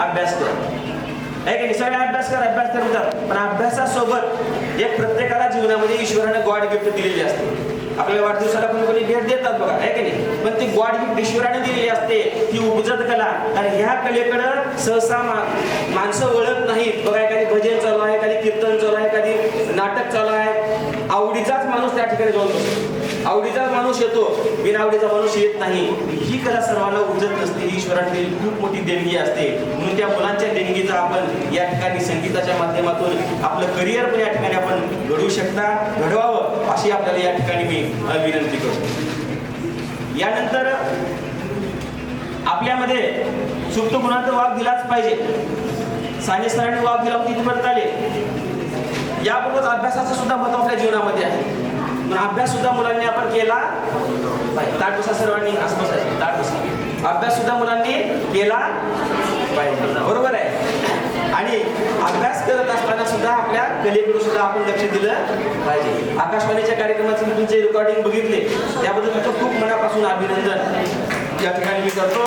अभ्यास कर. आहे की सगळे अभ्यास कर अभ्यास तर होतात पण अभ्यासासोबत एक प्रत्येकाला जीवनामध्ये ईश्वराने गॉड गिफ्ट दिलेली असते. आपल्या वाढदिवसाला पण कोणी भेट देतात बघा आहे की नाही? पण ती गॉड गिफ्ट ईश्वराने दिलेली असते. ती उपजत कला. कारण ह्या कलेकडं सहसा माणसं वळत नाहीत. बघा एखादी भजन चालू आहे एखादी कीर्तन चालू आहे एखादी नाटक चालू आहे आवडीचाच माणूस त्या ठिकाणी जाऊन बसतो. आवडीचा माणूस येतो बिनआवडीचा माणूस येत नाही. ही कला सर्वांना उजत नसते ही खूप मोठी देणगी असते. म्हणून त्या मुलांच्या देणगीचा आपण या ठिकाणी संगीताच्या माध्यमातून आपलं करिअर पण या ठिकाणी आपण घडवू शकता घडवावं अशी आपल्याला या ठिकाणी मी विनंती करतो. यानंतर आपल्यामध्ये सुप्त गुणांचा वाव दिलाच पाहिजे. साने सरांनी वाव दिला होती तिथपर्यंत आले. याबरोबरच अभ्यासाचं सुद्धा महत्त्व आपल्या जीवनामध्ये आहे. अभ्यास सुद्धा मुलांनी आपण केला? पाहिजे ताटबसा सर्वांनी आसपास आहे ताट अभ्यास सुद्धा मुलांनी केला? पाहिजे बरोबर आहे. आणि अभ्यास करत असताना सुद्धा आपल्या कलेकडे सुद्धा आपण लक्ष दिलं पाहिजे. आकाशवाणीच्या कार्यक्रमाचे मी तुमचे रेकॉर्डिंग बघितले. त्याबद्दल तुमचं खूप मनापासून अभिनंदन. या ठिकाणी मी करतो.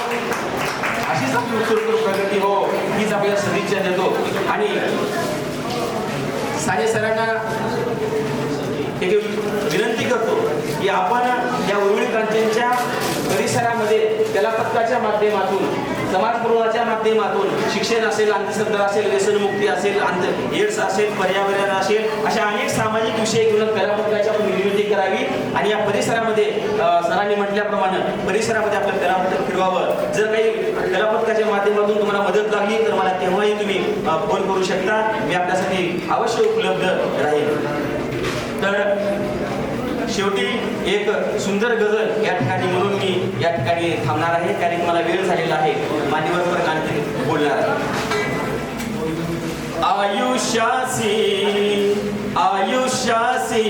अशीच आपली उत्तरोत्तर प्रगती हो हीच आपल्याला सदिच्छा देतो. आणि साने सरांना एक विनंती करतो की आपण या उर्वरित क्रांतींच्या परिसरामध्ये कलापथकाच्या माध्यमातून समाजपूर्वाच्या माध्यमातून शिक्षण असेल अंधश्रद्धा असेल व्यसनमुक्ती असेल अंध एड्स असेल पर्यावरण असेल अशा अनेक सामाजिक विषय घेऊन कलापथकाची आपण निर्मिती करावी. आणि या परिसरामध्ये सरांनी म्हटल्याप्रमाणे परिसरामध्ये आपलं कलापथक फिरवावं. जर काही कलापथकाच्या माध्यमातून तुम्हाला मदत लागली तर मला तेव्हाही तुम्ही फोन करू शकता. मी आपल्यासाठी अवश्य उपलब्ध राहील तर शेवटी एक सुंदर गजल या ठिकाणी म्हणून मी या ठिकाणी थांबणार आहे. कारण मला वेळ झालेला आहे. मान्यवर परत आणखी बोलणार आहे. आयुष्यासी आयुष्यासी.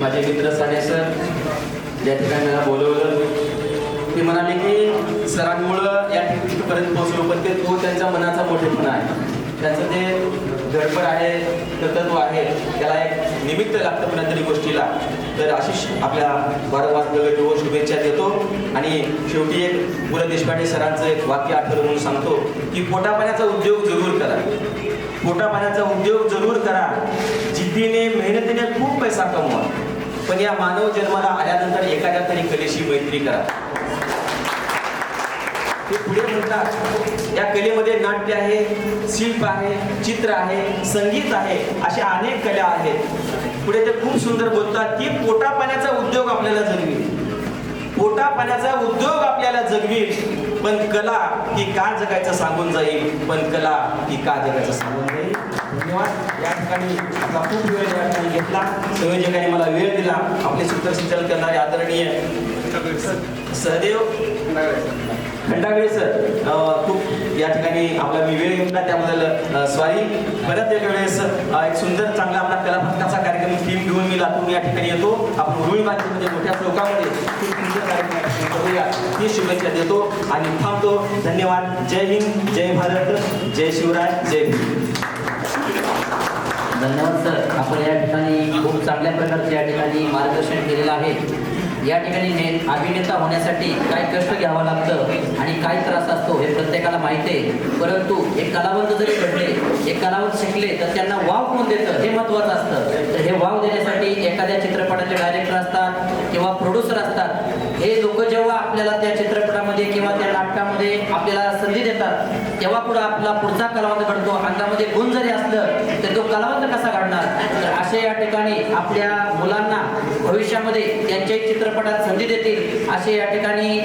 माझे मित्र साने सर ज्या ठिकाणी मला बोलवलं ते म्हणाले की सरांमुळं या ठिकाणीपर्यंत पोहोचलो पण ते तो त्यांच्या मनाचा मोठेपणा आहे. त्याचं ते धडपड आहे कर्तत्व आहे त्याला एक निमित्त लागतं कोणत्यातरी गोष्टीला. तर अशी आपल्या भारतवास प्रगती व शुभेच्छा देतो आणि शेवटी एक पु ल देशपांडे सरांचं एक वाक्य आठवलं म्हणून सांगतो की पोटापाण्याचा उद्योग जरूर करा. पोटापाण्याचा उद्योग जरूर करा. जिद्दीने मेहनतीने खूप पैसा कमवा. पण या मानव जन्माला आल्यानंतर एखाद्या तरी कलेशी मैत्री करा. ते पुढे म्हणतात या कलेमध्ये नाट्य आहे शिल्प आहे चित्र आहे संगीत आहे अशा अनेक कला आहेत. पुढे ते खूप सुंदर बोलतात की पोटा पाण्याचा उद्योग आपल्याला जगवी पोटा पाण्याचा उद्योग आपल्याला जगवील. पण कला ही का जगायचं सांगून जाईल? पण कला ही का जगायचं सांगून जाईल? धन्यवाद. या ठिकाणी आपला खूप वेळ या ठिकाणी घेतला. संयोजकांनी मला वेळ दिला. आपले सूत्रसंचालन करणारे आदरणीय सहदेव खंडागळे सर खूप या ठिकाणी आपला मी वेळ घेतला. त्याबद्दल स्वारी. परत एक वेळेस एक सुंदर चांगला आपला कलाभक्ताचा कार्यक्रम थीम घेऊन मी लातूर या ठिकाणी येतो. आपण उरुळी माध्यमध्ये मोठ्या श्लोकामध्ये खूप सुंदर कार्यक्रम करूया. ही शुभेच्छा देतो आणि थांबतो. धन्यवाद. जय हिंद जय भारत जय शिवराय जय धन्यवाद सर. आपण या ठिकाणी खूप चांगल्या प्रकारचे या ठिकाणी मार्गदर्शन केलेलं आहे. या ठिकाणी ने अभिनेता होण्यासाठी काय कष्ट घ्यावं लागतं आणि काय त्रास असतो हे प्रत्येकाला माहिती आहे. परंतु एक कलावंत जरी घडले एक कलावंत शिकले तर त्यांना वाव कोण देतं? हे महत्त्वाचं असतं. तर हे वाव देण्यासाठी एखाद्या चित्रपटाचे डायरेक्टर असतात किंवा प्रोड्युसर असतात. हे लोक जेव्हा आपल्याला त्या चित्रपटामध्ये किंवा त्या नाटकामध्ये आपल्याला संधी देतात तेव्हा पुढे आपला पुढचा कलावंत घडतो. अंगामध्ये गुण जरी असलं तर तो कलावंत कसा घडणार? तर असे या ठिकाणी आपल्या मुलांना भविष्यामध्ये त्यांच्याही चित्रपटात संधी देतील असे या ठिकाणी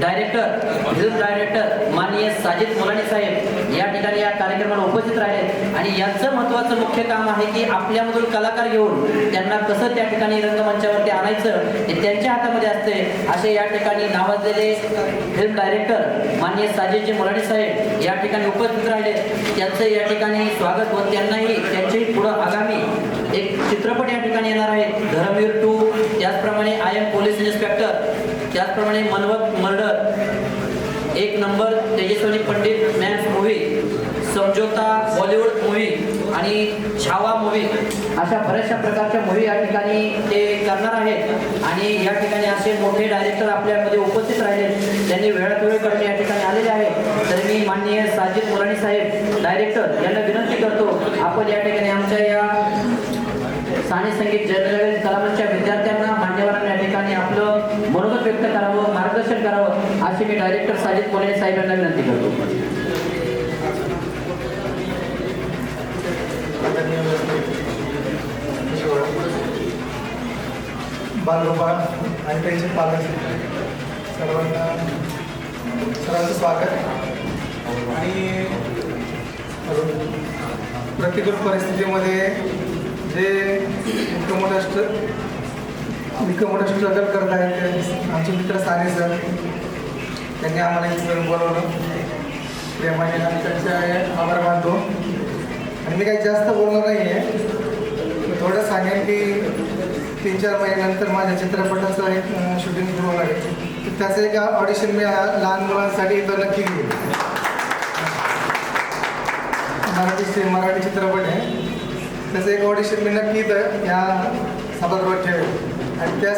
डायरेक्टर फिल्म डायरेक्टर माननीय साजिद मुलानी साहेब या ठिकाणी या कार्यक्रमाला उपस्थित राहिले आणि यांचं महत्वाचं मुख्य काम आहे की आपल्यामधून कलाकार घेऊन त्यांना कसं त्या ठिकाणी रंगमंचावरती आणायचं हे त्यांच्या हातामध्ये असते. असे या ठिकाणी नावाजलेले फिल्म डायरेक्टर मान्य साजेजी मुलानी साहेब या ठिकाणी उपस्थित राहिले. त्यांचं या ठिकाणी स्वागत व त्यांनाही त्यांच्याही पुढं आगामी एक चित्रपट या ठिकाणी येणार आहे. धर्मवीर टू त्याचप्रमाणे आय एम पोलीस इन्स्पेक्टर त्याचप्रमाणे मनवत मर्डर एक number Tejaswini Pandit man's movie Samjhauta Bollywood movie आणि छावा मूवी अशा बऱ्याचशा प्रकारच्या मूवी या ठिकाणी ते करणार आहेत. आणि या ठिकाणी असे मोठे डायरेक्टर आपल्यामध्ये उपस्थित राहिले त्यांनी वेळात वेळ करणे या ठिकाणी आलेले आहे तर मी माननीय साजिद मुराणी साहेब डायरेक्टर यांना विनंती करतो आपण या ठिकाणी आमच्या या साने संगीत जनरल कलामंचच्या विद्यार्थ्यांना मान्यवरांना या ठिकाणी आपलं मनोगत व्यक्त करावं मार्गदर्शन करावं अशी मी डायरेक्टर साजिद कोल्हे साहेबांना विनंती करतो बालगोपाळ आणि त्यांचे पालक सर्वांना सर्वांचं स्वागत आणि प्रतिकूल परिस्थितीमध्ये जे इतकं मोठं इतकं मोठं स्ट्रगल करत आहेत आमचे मित्र साने सर त्यांनी आम्हाला इथं बोलवलं. प्रेमाने आम्ही त्यांच्या आभार मानतो. आणि मी काही जास्त बोलणार नाही आहे थोडं सांगेन की तीन चार महिन्यानंतर माझ्या चित्रपटाचं एक शूटिंग सुरू होणार आहे. त्याचं एक ऑडिशन मी लहान मुलांसाठी इथं नक्की घेईल मराठी से- मराठी चित्रपट आहे. त्याचं एक ऑडिशन मी नक्की इथं या सभागृहात ठेवेल आणि त्या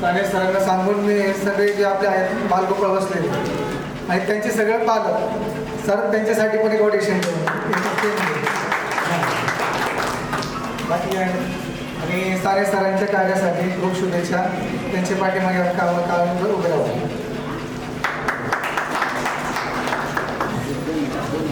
साने सरांना सांगून मी हे सगळे जे आपले आहेत बालगोपाळ बसलेले आणि त्यांचे सगळे पालक सर त्यांच्यासाठी पण एक ऑडिशन बाकी नाही. आणि सारे सरांच्या कार्यासाठी खूप शुभेच्छा. त्यांच्या पाठीमागे काम काम उभे राहू.